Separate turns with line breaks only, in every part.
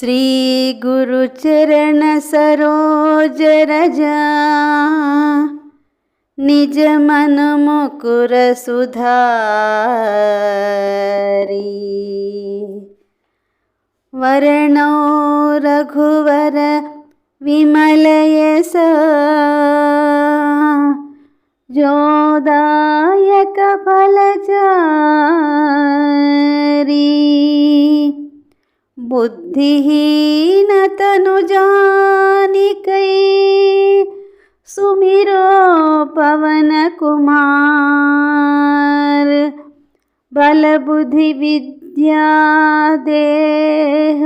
श्रीगुरुचरण सरोज रजा निज मन मुकुर सुधारी वर्णो रघुवर विमलयस जोदायक फलचारी बुद्धिहीनतनु जानिकै सुमिरो पवन कुमार बल बुद्धि विद्या देह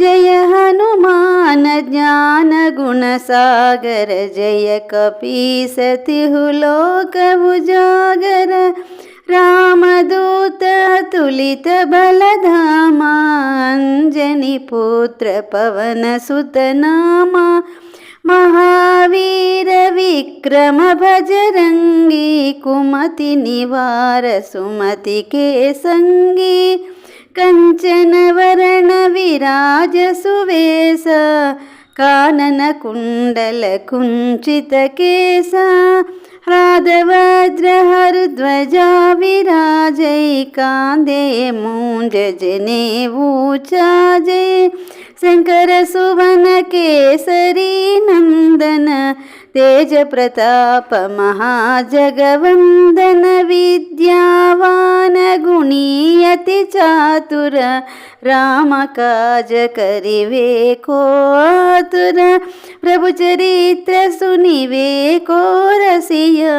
जय हनुमान ज्ञान गुणसागर जय कपीसतिहु लोक उजागर। रामदूत तुलित बलधामा अञ्जनि पुत्र पवन सुत नामा। महावीर विक्रम भजरङ्गी कुमति निवार सुमति के सङ्गी कञ्चन वरण विराज सुवेश कानन कुण्डल कुञ्चित केश ह्रादवज्रहरुध्वजा विराजै कान्दे मूञ्ज जने ऊचाजै शङ्कर सुवन केसरी नन्दन तेज प्रताप महाजगवन्दन विद्यावान गुणीयति चातुर रामकाज करिवे को आतुर प्रभुचरित्र सुनिवे को रसिया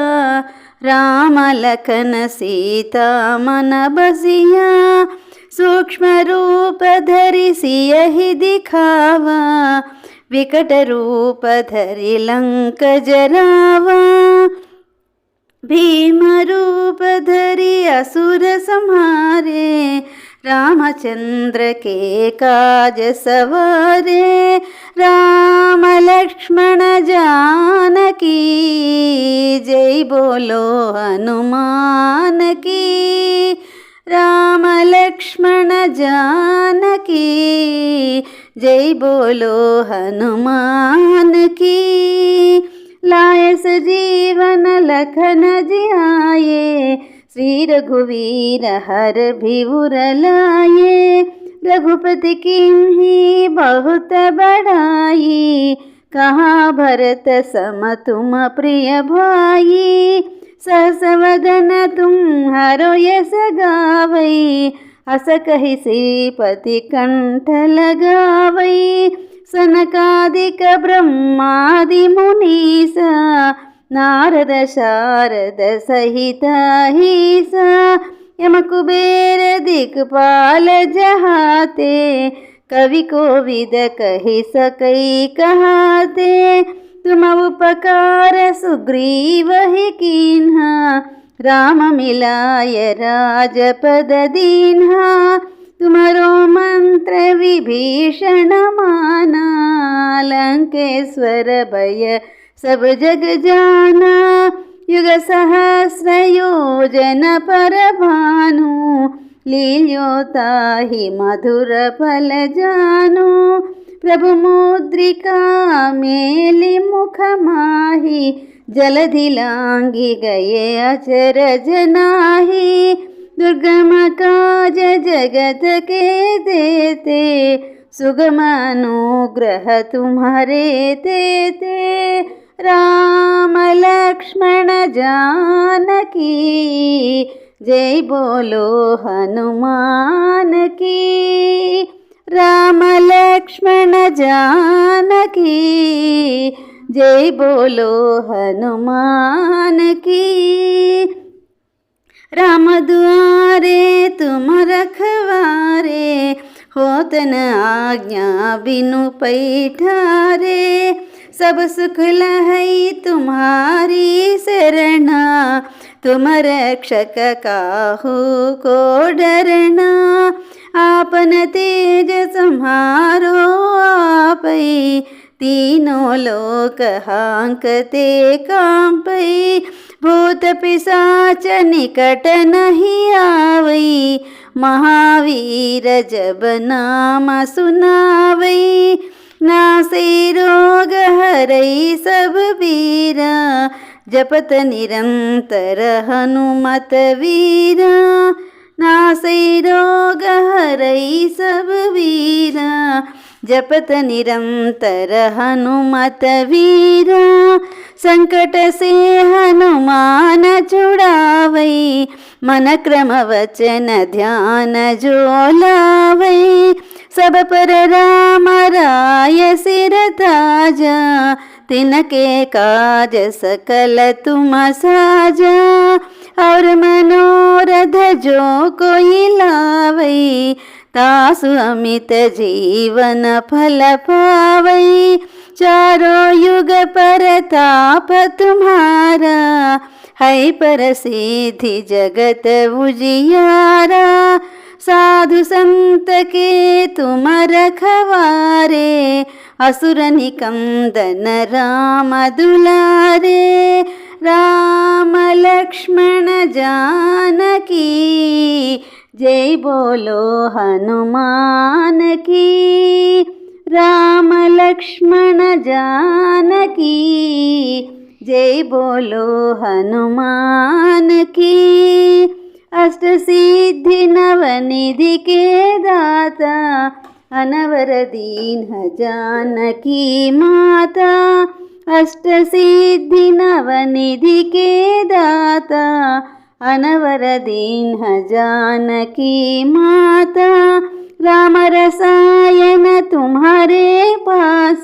राम लखन सीता मन बसिया सूक्ष्म रूप धरिसि यहि दिखावा विकट रूप धरि लंक जरावा भीम रूप धरि असुर संहारे रामचंद्र के काज सवारे राम जानकी जय बोलो हनुमान की राम लक्ष्मण जानकी। जय बोलो हनुमान की लाय जीवन लखन जियाये। श्री रघुवीर हर भिवुर लाये। रघुपति किन्ही बहुत बड़ाई कहाँ भरत सम तुम प्रिय भाई सहसवदन तुम हरो यस गावई हस कहि श्रीपति कंठ लगावई सनकादिक ब्रह्मादि मुनीस नारद शारद सहित हीस यम कुबेर दिक्पाल जहाते कवि कोविद कहि सकई कहाते तुम उपकार सुग्रीव ही कीन्हा राम मिलाय राजपद दीन्हा तुमरो मंत्र विभीषण माना लंकेश्वर भय सब जग जाना युग सहस्र योजन पर भानु प्रभु मुद्रिका मेलि मुख माहि जलधि लांगी गए अचर जनाही दुर्गम काज जगत के देते, सुगम अनुग्रह तुम्हारे देते। राम लक्ष्मण जानकी, जय बोलो हनुमान की। राम लक्ष्मण जानकी। जय बोलो हनुमान की। राम दुआरे तुम रखवारे होत न आज्ञा बिनु पैठारे सब सुख लहई तुम्हारी शरणा। तुम रक्षक काहू को डरना। आपन तेज सम्हारो आपई तीनों लोक हांकते कांपई भूत पिशाच निकट नहीं आवई महावीर जब नाम सुनावई नासे रोग हरई सब वीरा जपत निरंतर हनुमत वीरा। नासे रोग हरई सब वीरा जपत निरंतर हनुमत वीरा। संकट से हनुमान छुड़ावई मन क्रम वचन ध्यान जो लावई सब पर राम राय सिर ताजा तिनके काज सकल तुम साजा। और मनोरथ जो कोई लावई तासु अमित जीवन फल पावई चारों युग पर ताप तुम्हारा है पर सिद्धि जगत उजियारा साधु संत के तुम रखवारे असुर निकंदन राम दुलारे। राम लक्ष्मण जानकी जय बोलो हनुमान की। राम लक्ष्मण जानकी जय बोलो हनुमान की अष्ट सिद्धि नवनिधि के दाता अनवर दीन जानकी माता। अष्ट सिद्धि नवनिधि के दाता अनवर दीन जानकी माता। राम रसायन तुम्हारे पास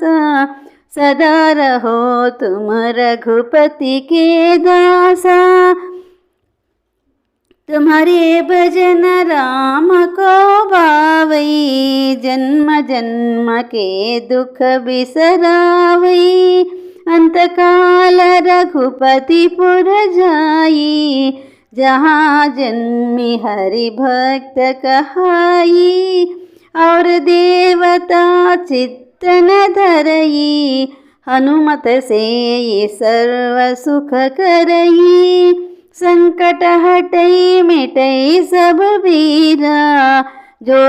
सदा रहो तुम रघुपति के दासा तुम्हारे भजन राम को भावई जन्म जन्म के दुख बिसरावई। अंतकाल रघुपति पुर जाई जहाँ जन्मी हरि भक्त कहाई। और देवता चित्तन धरई हनुमत से ये सर्व सुख करई संकट हटई मिटई सब वीरा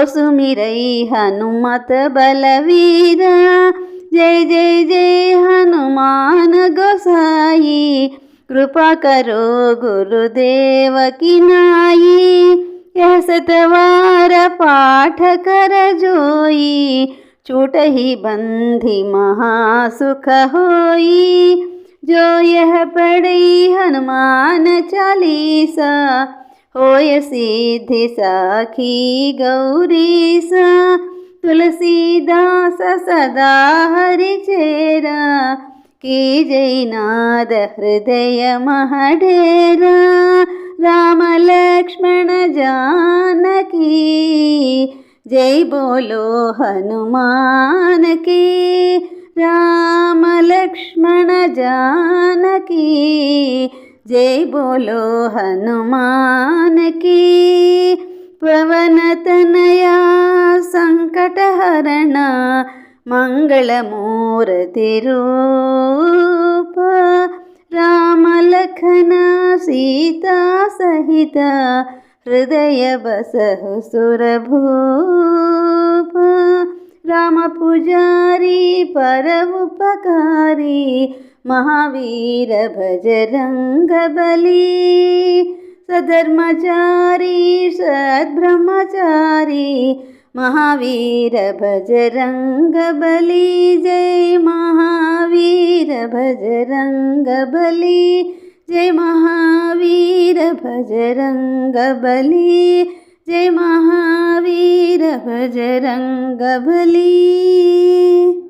सुमिरई हनुमत बलवीरा। जय जय जय हनुमान गोसाई कृपा करो गुरुदेव की नाई। यह सतवार पाठ कर जोई छूट ही बंधी महासुख होई जो यह पढ़ी हनुमान चालीसा होय सिद्धि साखी गौरी सा तुलसीदास सदा हरि चेरा की जयनाद हृदय महढेरा राम लक्ष्मण जानकी जय बोलो हनुमान की राम लक्ष्मण जानकी। जय बोलो हनुमान की पवन तनया संकट हरण मंगल मूर्ति रूप राम लखन सीता सहित हृदय बसहु सुरभूप राम पुजारी परम उपकारी महावीर भजरंग बली सधर्मचारी सद्ब्रह्मचारी महावीर भजरंग बली जय महावीर भजरंग बली जय महावीर भजरंग बली जय महावीर भजरंग बली